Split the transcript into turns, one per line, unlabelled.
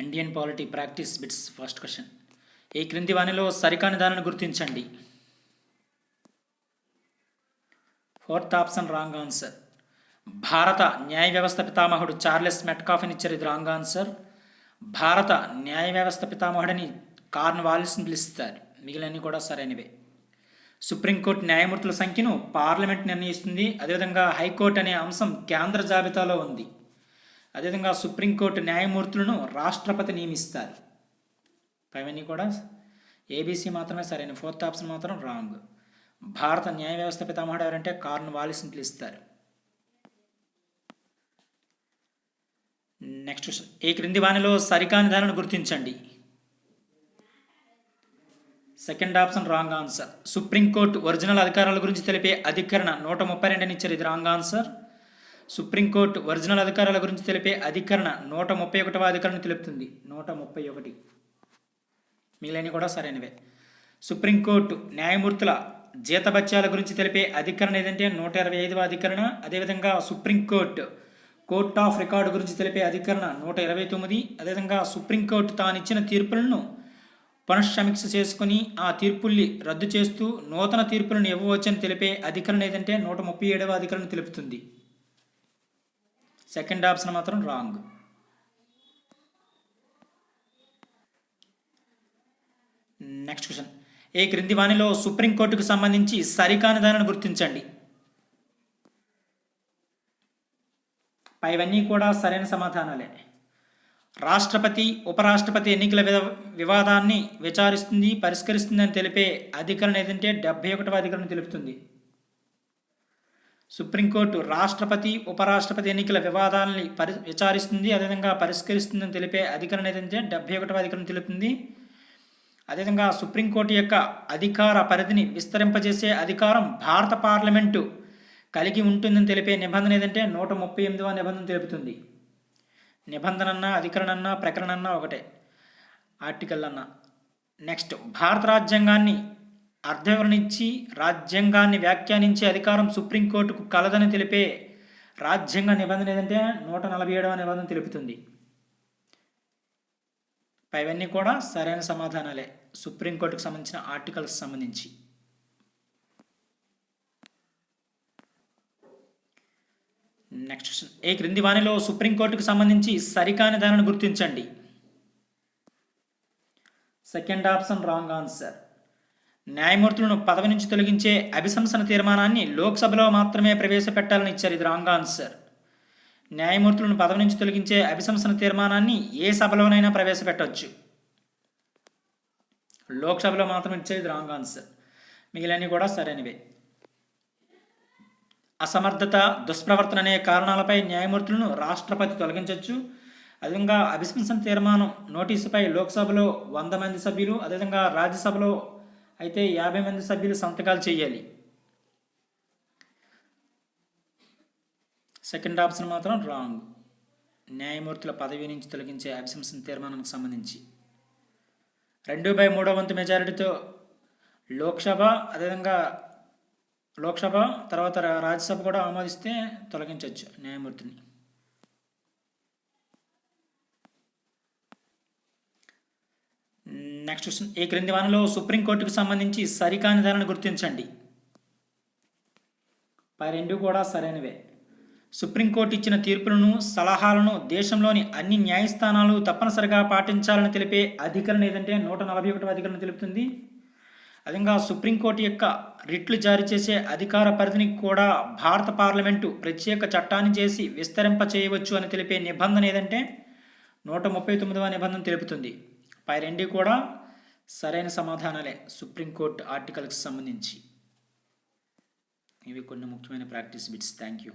Indian polity practice bits first question ఈ క్రింది వాణిలో సరికాని దానిని గుర్తించండి. ఫోర్త్ ఆప్షన్ రాంగ్ ఆన్సర్ భారత న్యాయ వ్యవస్థ పితామహుడు చార్లెస్ మెట్కాఫిన్ ఇచ్చారు. ఇది రాంగ్ ఆన్సర్ భారత న్యాయ వ్యవస్థ పితామహుడని కార్న్ వాలిస్ని పిలుస్తారు. మిగిలినవి కూడా సరైనవే. సుప్రీంకోర్టు న్యాయమూర్తుల సంఖ్యను పార్లమెంట్ నిర్ణయిస్తుంది. అదేవిధంగా హైకోర్టు అనే అంశం కేంద్ర జాబితాలో ఉంది. అదేవిధంగా సుప్రీంకోర్టు న్యాయమూర్తులను రాష్ట్రపతి నియమిస్తారు. పైవన్నీ కూడా ఏబీసీ మాత్రమే సరైన ఫోర్త్ ఆప్షన్ మాత్రం రాంగ్. భారత న్యాయ వ్యవస్థ పితామహుడు ఎవరంటే కార్న్ వాలిస్ని పిలుస్తారు. Next question. ఈ క్రింది వాణిలో సరికాని దానిని గుర్తించండి? Second option wrong answer. Supreme court original అధికారాల గురించి తెలిపే అధికరణ నూట ముప్పై రెండుని ఇచ్చారు ఇది wrong answer. Supreme court original అధికారాల గురించి తెలిపే అధికరణ నూట ముప్పై ఒకటవ అధికరణ తెలుపుతుంది. నూట ముప్పై ఒకటి. మిగిలినవి కూడా సరైనవే. సుప్రీంకోర్టు న్యాయమూర్తుల జీతభత్యాల గురించి తెలిపే అధికరణ ఏదంటే నూట ఇరవై ఐదవ అధికరణ. అదేవిధంగా సుప్రీంకోర్టు కోర్ట్ ఆఫ్ రికార్డు గురించి తెలిపే అధికరణ నూట ఇరవై తొమ్మిది. అదేవిధంగా సుప్రీంకోర్టు తాను ఇచ్చిన తీర్పులను పునఃసమీక్ష చేసుకుని ఆ తీర్పుల్ని రద్దు చేస్తూ నూతన తీర్పులను ఇవ్వవచ్చని తెలిపే అధికరణ ఏదంటే నూట ముప్పై ఏడవ అధికరణ తెలుపుతుంది. సెకండ్ ఆప్షన్ మాత్రం రాంగ్. Next question. ఏ క్రింది వాణిలో సుప్రీంకోర్టుకు సంబంధించి సరికాని దానిని గుర్తించండి? పైవన్నీ కూడా సరైన సమాధానాలే. రాష్ట్రపతి ఉపరాష్ట్రపతి ఎన్నికల వివాదాన్ని విచారిస్తుంది పరిష్కరిస్తుందని తెలిపే అధికరణ ఏదంటే డెబ్బై ఒకటవ అధికరణ తెలుపుతుంది. సుప్రీంకోర్టు రాష్ట్రపతి ఉపరాష్ట్రపతి ఎన్నికల వివాదాలని పరి విచారిస్తుంది అదేవిధంగా పరిష్కరిస్తుందని తెలిపే అధికరణ ఏదంటే డెబ్బై ఒకటవ అధికరణ తెలుపుతుంది అదేవిధంగా సుప్రీంకోర్టు యొక్క అధికార పరిధిని విస్తరింపజేసే అధికారం భారత పార్లమెంటు కలిగి ఉంటుందని తెలిపే నిబంధన ఏదంటే నూట ముప్పై ఎనిమిదవ నిబంధన తెలుపుతుంది. నిబంధనన్నా అధికరణ అన్నా ప్రకరణ అన్నా ఒకటే. ఆర్టికల్ అన్నా నెక్స్ట్ భారత రాజ్యాంగాన్ని అర్థవివరణ రాజ్యాంగాన్ని వ్యాఖ్యానించే అధికారం సుప్రీంకోర్టుకు కలదని తెలిపే రాజ్యాంగ నిబంధన ఏదంటే నూట నలభై ఏడవ నిబంధన తెలుపుతుంది. పైవన్నీ కూడా సరైన సమాధానాలే. సుప్రీంకోర్టుకు సంబంధించిన ఆర్టికల్స్ సంబంధించి. Next question. ఏ క్రింది వాణిలో సుప్రీంకోర్టుకు సంబంధించి సరికాని దానిని గుర్తించండి? Second option wrong answer. న్యాయమూర్తులను పదవి నుంచి తొలగించే అభిశంసన తీర్మానాన్ని లోక్సభలో మాత్రమే ప్రవేశపెట్టాలని ఇచ్చారు ఇది రాంగ్ ఆన్సర్ న్యాయమూర్తులను పదవి నుంచి తొలగించే అభిశంసన తీర్మానాన్ని ఏ సభలోనైనా ప్రవేశపెట్టవచ్చు లోక్సభలో మాత్రం ఇచ్చేది రాంగ్ ఆన్సర్ మిగిలినవి కూడా సరైనవే అసమర్థత దుష్ప్రవర్తన అనే కారణాలపై న్యాయమూర్తులను రాష్ట్రపతి తొలగించవచ్చు అదేవిధంగా అభిశంసన తీర్మానం నోటీసుపై లోక్సభలో వంద మంది సభ్యులు అదేవిధంగా రాజ్యసభలో అయితే యాభై మంది సభ్యులు సంతకాలు చేయాలి. సెకండ్ ఆప్షన్ మాత్రం రాంగ్. న్యాయమూర్తుల పదవి నుంచి తొలగించే అభిశంసన తీర్మానానికి సంబంధించి. రెండు బై మూడో వంతు మెజారిటీతో లోక్సభ అదేవిధంగా లోక్సభ తర్వాత రాజ్యసభ కూడా ఆమోదిస్తే తొలగించవచ్చు న్యాయమూర్తిని. నెక్స్ట్ క్వశ్చన్ ఈ క్రింది వనలో సుప్రీంకోర్టుకు సంబంధించి సరికాని ధరను గుర్తించండి. పై రెండు కూడా సరైనవే. సుప్రీంకోర్టు ఇచ్చిన తీర్పులను సలహాలను దేశంలోని అన్ని న్యాయస్థానాలు తప్పనిసరిగా పాటించాలని తెలిపే అధికరణ ఏదంటే నూట నలభై ఒకటవ అధికరణ తెలుపుతుంది. అదేవిధంగా సుప్రీంకోర్టు యొక్క రిట్లు జారీ చేసే అధికార పరిధిని కూడా భారత పార్లమెంటు ప్రత్యేక చట్టాన్ని చేసి విస్తరింప చేయవచ్చు అని తెలిపే నిబంధన ఏదంటే నూట ముప్పై తొమ్మిదవ నిబంధన తెలుపుతుంది. పై రెండు కూడా సరైన సమాధానాలే సుప్రీంకోర్టు ఆర్టికల్కి సంబంధించి. ఇవి కొన్ని ముఖ్యమైన ప్రాక్టీస్ బిట్స్. Thank you